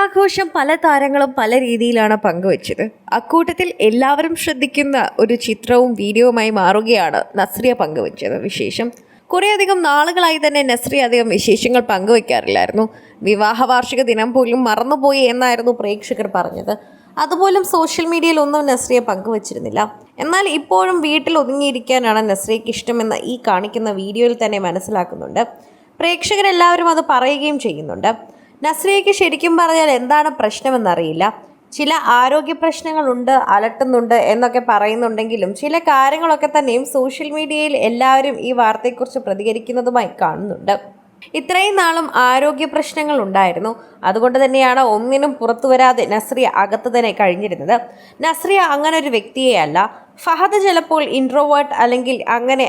ഓണാഘോഷം പല താരങ്ങളും പല രീതിയിലാണ് പങ്കുവച്ചത്. അക്കൂട്ടത്തിൽ എല്ലാവരും ശ്രദ്ധിക്കുന്ന ഒരു ചിത്രവും വീഡിയോവുമായി മാറുകയാണ് നസ്രിയ പങ്കുവച്ചത്. വിശേഷം കുറേയധികം നാളുകളായി തന്നെ നസ്രിയ അധികം വിശേഷങ്ങൾ പങ്കുവയ്ക്കാറില്ലായിരുന്നു. വിവാഹ വാർഷിക ദിനം പോലും മറന്നുപോയി എന്നായിരുന്നു പ്രേക്ഷകർ പറഞ്ഞത്. അതുപോലും സോഷ്യൽ മീഡിയയിൽ ഒന്നും നസ്രിയ പങ്കുവച്ചിരുന്നില്ല. എന്നാൽ ഇപ്പോഴും വീട്ടിൽ ഒതുങ്ങിയിരിക്കാനാണ് നസ്രിയയ്ക്ക് ഇഷ്ടമെന്ന് ഈ കാണിക്കുന്ന വീഡിയോയിൽ തന്നെ മനസ്സിലാക്കുന്നുണ്ട്. പ്രേക്ഷകരെല്ലാവരും അത് പറയുകയും ചെയ്യുന്നുണ്ട്. നസ്രിയയ്ക്ക് ശരിക്കും പറഞ്ഞാൽ എന്താണ് പ്രശ്നമെന്നറിയില്ല. ചില ആരോഗ്യ പ്രശ്നങ്ങളുണ്ട് അലട്ടുന്നുണ്ട് എന്നൊക്കെ പറയുന്നുണ്ടെങ്കിലും ചില കാര്യങ്ങളൊക്കെ തന്നെയും സോഷ്യൽ മീഡിയയിൽ എല്ലാവരും ഈ വാർത്തയെക്കുറിച്ച് പ്രതികരിക്കുന്നതുമായി കാണുന്നുണ്ട്. ഇത്രയും നാളും ആരോഗ്യ പ്രശ്നങ്ങൾ ഉണ്ടായിരുന്നു. അതുകൊണ്ട് തന്നെയാണ് ഒന്നിനും പുറത്തു വരാതെ നസ്രിയ അകത്ത് തന്നെ കഴിഞ്ഞിരുന്നത്. നസ്രിയ അങ്ങനെ ഒരു വ്യക്തിയെ അല്ല. ഫഹദ് ചിലപ്പോൾ ഇൻട്രോവേർട്ട് അല്ലെങ്കിൽ അങ്ങനെ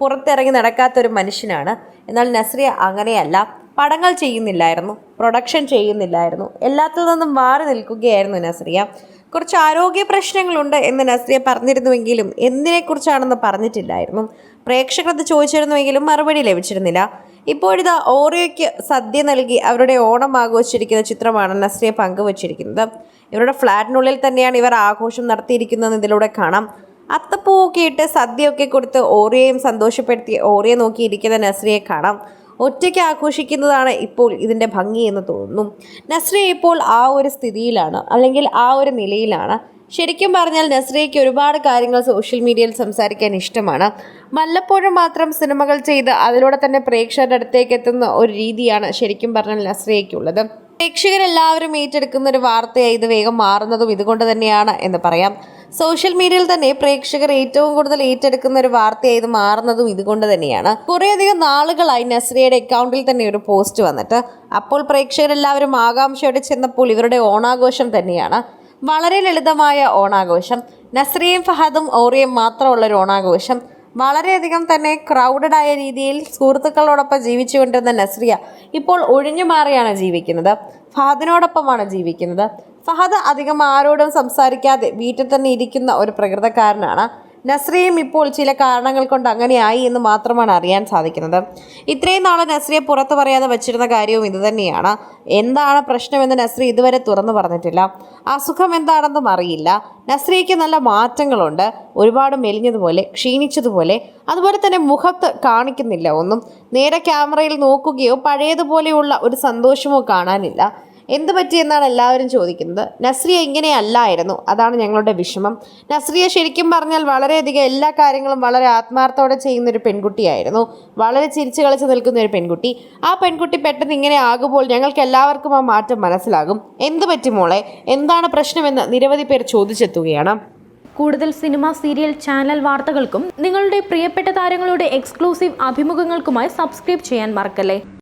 പുറത്തിറങ്ങി നടക്കാത്തൊരു മനുഷ്യനാണ്. എന്നാൽ നസ്രിയ അങ്ങനെയല്ല. പടങ്ങൾ ചെയ്യുന്നില്ലായിരുന്നു പ്രൊഡക്ഷൻ ചെയ്യുന്നില്ലായിരുന്നു എല്ലാത്തിൽ നിന്നും മാറി നിൽക്കുകയായിരുന്നു നസ്രിയ. കുറച്ച് ആരോഗ്യ പ്രശ്നങ്ങളുണ്ട് എന്ന് നസ്രിയ പറഞ്ഞിരുന്നുവെങ്കിലും എന്തിനെക്കുറിച്ചാണെന്ന് പറഞ്ഞിട്ടില്ലായിരുന്നു. പ്രേക്ഷകർ അത് ചോദിച്ചിരുന്നുവെങ്കിലും മറുപടി ലഭിച്ചിരുന്നില്ല. ഇപ്പോഴിതാ ഓറിയോയ്ക്ക് സദ്യ നൽകി അവരുടെ ഓണം ആഘോഷിച്ചിരിക്കുന്ന ചിത്രമാണ് നസ്രിയ പങ്കുവച്ചിരിക്കുന്നത്. ഇവരുടെ ഫ്ലാറ്റിനുള്ളിൽ തന്നെയാണ് ഇവർ ആഘോഷം നടത്തിയിരിക്കുന്നതെന്ന് ഇതിലൂടെ കാണാം. അത്തപ്പൂവൊക്കെ ഇട്ട് സദ്യയൊക്കെ കൊടുത്ത് ഓറിയയും സന്തോഷപ്പെടുത്തി ഓറിയെ നോക്കിയിരിക്കുന്ന നസ്രിയെ കാണാം. ഒറ്റയ്ക്ക് ആഘോഷിക്കുന്നതാണ് ഇപ്പോൾ ഇതിന്റെ ഭംഗി എന്ന് തോന്നുന്നു. നസ്രിയ ഇപ്പോൾ ആ ഒരു സ്ഥിതിയിലാണ് അല്ലെങ്കിൽ ആ ഒരു നിലയിലാണ്. ശരിക്കും പറഞ്ഞാൽ നസ്രിയയ്ക്ക് ഒരുപാട് കാര്യങ്ങൾ സോഷ്യൽ മീഡിയയിൽ സംസാരിക്കാൻ ഇഷ്ടമാണ്. വല്ലപ്പോഴും മാത്രം സിനിമകൾ ചെയ്ത് അതിലൂടെ തന്നെ പ്രേക്ഷകരുടെ അടുത്തേക്ക് എത്തുന്ന ഒരു രീതിയാണ് ശരിക്കും പറഞ്ഞാൽ നസ്രിയയ്ക്കുള്ളത്. പ്രേക്ഷകരെല്ലാവരും ഏറ്റെടുക്കുന്ന ഒരു വാർത്തയായി ഇത് വേഗം മാറുന്നതും ഇതുകൊണ്ട് തന്നെയാണ് എന്ന് പറയാം. സോഷ്യൽ മീഡിയയിൽ തന്നെ പ്രേക്ഷകർ ഏറ്റവും കൂടുതൽ ഏറ്റെടുക്കുന്ന ഒരു വാർത്തയായി മാറുന്നതും ഇതുകൊണ്ട് തന്നെയാണ്. കുറേയധികം നാളുകളായി നസ്രിയയുടെ അക്കൗണ്ടിൽ തന്നെ ഒരു പോസ്റ്റ് വന്നിട്ട്. അപ്പോൾ പ്രേക്ഷകരെല്ലാവരും ആകാംക്ഷയോടെ ചെന്നപ്പോൾ ഇവരുടെ ഓണാഘോഷം തന്നെയാണ്. വളരെ ലളിതമായ ഓണാഘോഷം. നസ്രിയയും ഫഹദും ഓറിയും മാത്രമുള്ള ഒരു ഓണാഘോഷം. വളരെയധികം തന്നെ ക്രൗഡഡ് ആയ രീതിയിൽ സുഹൃത്തുക്കളോടൊപ്പം ജീവിച്ചുകൊണ്ടിരുന്ന നസ്രിയ ഇപ്പോൾ ഒഴിഞ്ഞു മാറിയാണ് ജീവിക്കുന്നത്. ഫഹദിനോടൊപ്പമാണ് ജീവിക്കുന്നത്. ഫഹദ് അധികം ആരോടും സംസാരിക്കാതെ വീട്ടിൽ തന്നെ ഇരിക്കുന്ന ഒരു പ്രകൃതക്കാരനാണ്. നസ്രിയയും ഇപ്പോൾ ചില കാരണങ്ങൾ കൊണ്ട് അങ്ങനെയായി എന്ന് മാത്രമാണ് അറിയാൻ സാധിക്കുന്നത്. ഇത്രയും നാളെ നസ്രിയെ പുറത്തു പറയാതെ വച്ചിരുന്ന കാര്യവും ഇതുതന്നെയാണ് എന്താണ് പ്രശ്നമെന്ന് നസ്രി ഇതുവരെ തുറന്നു പറഞ്ഞിട്ടില്ല. അസുഖം എന്താണെന്നും അറിയില്ല. നസ്രിയയ്ക്ക് നല്ല മാറ്റങ്ങളുണ്ട്. ഒരുപാട് മെലിഞ്ഞതുപോലെ ക്ഷീണിച്ചതുപോലെ അതുപോലെ തന്നെ മുഖത്ത് കാണിക്കുന്നില്ല ഒന്നും. നേരെ ക്യാമറയിൽ നോക്കുകയോ പഴയതുപോലെയുള്ള ഒരു സന്തോഷമോ കാണാനില്ല. എന്ത് പറ്റിയെന്നാണ് എല്ലാവരും ചോദിക്കുന്നത്. നസ്രിയ ഇങ്ങനെയല്ലായിരുന്നു. അതാണ് ഞങ്ങളുടെ വിഷമം. നസ്രിയ ശരിക്കും പറഞ്ഞാൽ വളരെയധികം എല്ലാ കാര്യങ്ങളും വളരെ ആത്മാർത്ഥത്തോടെ ചെയ്യുന്നൊരു പെൺകുട്ടിയായിരുന്നു. വളരെ ചിരിച്ചു കളിച്ച് നിൽക്കുന്ന ഒരു പെൺകുട്ടി. ആ പെൺകുട്ടി പെട്ടെന്ന് ഇങ്ങനെ ആകുമ്പോൾ ഞങ്ങൾക്ക് എല്ലാവർക്കും ആ മാറ്റം മനസ്സിലാകും. എന്ത് പറ്റി മോളെ? എന്താണ് പ്രശ്നമെന്ന് നിരവധി പേർ ചോദിച്ചെത്തുകയാണ്. കൂടുതൽ സിനിമ സീരിയൽ ചാനൽ വാർത്തകൾക്കും നിങ്ങളുടെ പ്രിയപ്പെട്ട താരങ്ങളുടെ എക്സ്ക്ലൂസീവ് അഭിമുഖങ്ങൾക്കുമായി സബ്സ്ക്രൈബ് ചെയ്യാൻ മറക്കല്ലേ?